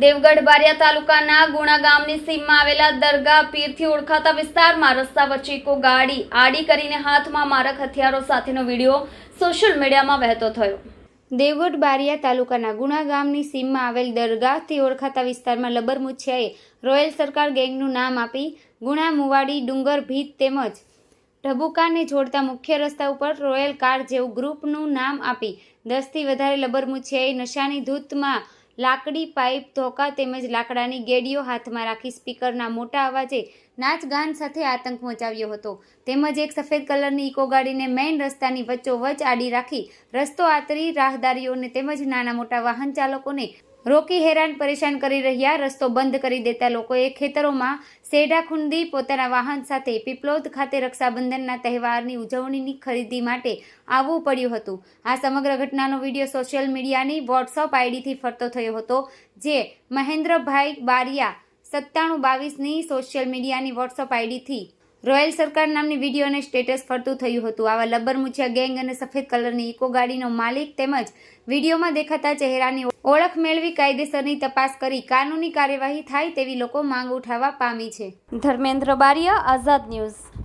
દેવગઢ બારિયા તાલુકાના ગુણા ગામની સીમમાં આવેલા દરગાહ પીરથી ઓળખાતા વિસ્તારમાં રસ્તા વચ્ચે એક ગાડી આડી કરીને હાથમાં મારક હથિયારો સાથેનો વીડિયો સોશિયલ મીડિયામાં વહેતો થયો. દેવગઢ બારિયા તાલુકાના ગુણા ગામની સીમમાં આવેલ દરગાહથી ઓળખાતા વિસ્તારમાં લબર મુછિયાએ રોયલ સરકાર ગેંગનું નામ આપી ગુણા મુવાડી, ડુંગર, ભીત તેમજ ઢબુકાને જોડતા મુખ્ય રસ્તા ઉપર રોયલ કાર જેવું ગ્રુપનું નામ આપી દસથી વધારે લબરમુછિયાએ નશાની ધૂતમાં લાકડી પાઇપ ધોકા તેમજ લાકડાની ગેડીઓ હાથમાં રાખી સ્પીકરના મોટા અવાજે નાચ ગાન સાથે આતંક મચાવ્યો હતો. તેમજ એક સફેદ કલરની ઇકો ગાડીને મેઇન રસ્તાની વચ્ચોવચ આડી રાખી રસ્તો આતરી રાહદારીઓને તેમજ નાના મોટા વાહન ચાલકોને રોકી હેરાન પરેશાન કરી રહ્યા રસ્તો બંધ કરી દેતા લોકોએ ખેતરોમાં સેઢા ખૂંદી પોતાના વાહન સાથે પીપલોદ ખાતે રક્ષાબંધનના તહેવારની ઉજવણીની ખરીદી માટે આવવું પડ્યું હતું. આ સમગ્ર ઘટનાનો વીડિયો સોશિયલ મીડિયાની વોટ્સઅપ આઈડીથી ફરતો થયો હતો, જે મહેન્દ્રભાઈ બારિયા સત્તાણું બાવીસની સોશિયલ મીડિયાની વોટ્સઅપ આઈડીથી રોયલ સરકાર નામની વીડિયો અને સ્ટેટસ ફરતું થયું હતું. આવા લબ્બરમુછિયા મુછિયા ગેંગ અને સફેદ કલરની ઇકો ગાડીનો માલિક તેમજ વિડીયોમાં દેખાતા ચહેરાની ઓળખ મેળવી કાયદેસરની તપાસ કરી કાનૂની કાર્યવાહી થાય તેવી લોકો માંગ ઉઠાવવા પામી છે. ધર્મેન્દ્ર બારીયા, આઝાદ ન્યૂઝ.